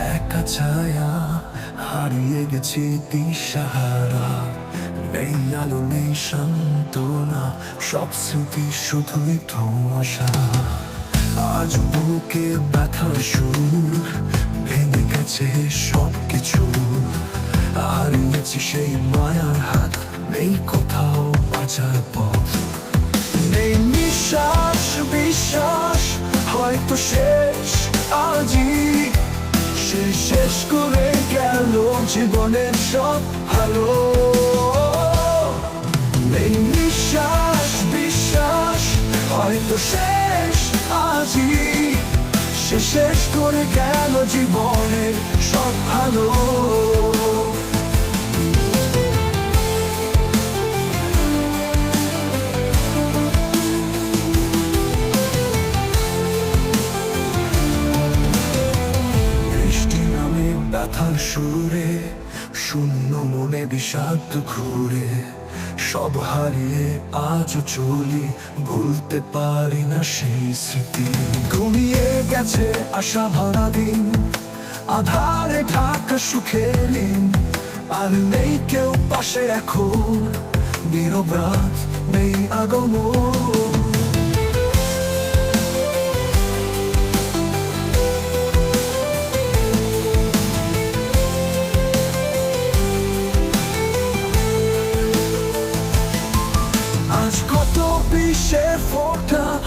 দেখা ছায়া হারিয়ে গেছি দিশাহারা। নেই আলো, নেই সান্ত্বনা, সব স্মৃতি শুধুই ধোঁয়াশা। আজ বুকে ব্যথার সুর, ভেঙে গেছে সব কিছু হারিয়েছি সেই মায়ার হাত, নেই কোথাও বাঁচার পথ। নেই নিঃশ্বাস, বিশ্বাস, হয়তো শেষ, আজই সে শেষ করে গেল জীবনের সব। ভালো নেই নিঃশ্বাস, বিশ্বাস, হয়তো শেষ আজি সে শেষ করে গেল জীবনের সব। ভালো ব্যথার সুরে, শূন্য মনে বিষাক্ত ঘুরে। সব হারিয়ে আজও চলি, ভুলতে পারি না সেই স্মৃতি। ঘুমিয়ে গেছে আশা ভরা দিন, আধারে ঢাকা সুখে দিন। আর নেই কেউ পাশে এখন, নীরব রাত, নেই আগমন। ফোটা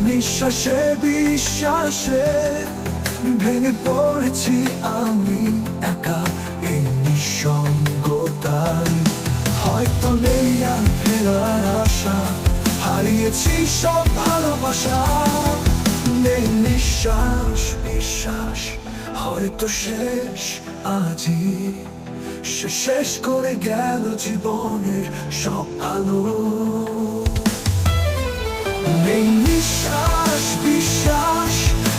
নিঃশ্বাসে, বিশ্বাসে ভেঙে পড়েছি আমি একা এই নিঃসঙ্গতায়। হয়তো নেই আর ফেরার আশা, হারিয়েছি সব ভালোবাসা। নেই নিঃশ্বাস, বিশ্বাস, হয়তো শেষ আজই। সে শেষ করে গেল জীবনের সব আলো। নেই বিশ্বাস,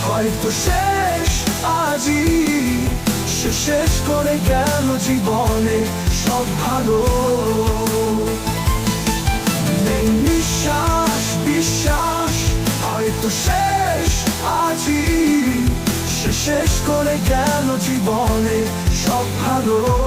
হয়তো শেষ আজই। সে শেষ করে গেল জীবনের সব ভালো? নেই বিশ্বাস, হয়তো শেষ সে শেষ করে গেল জীবনে সব ভালো?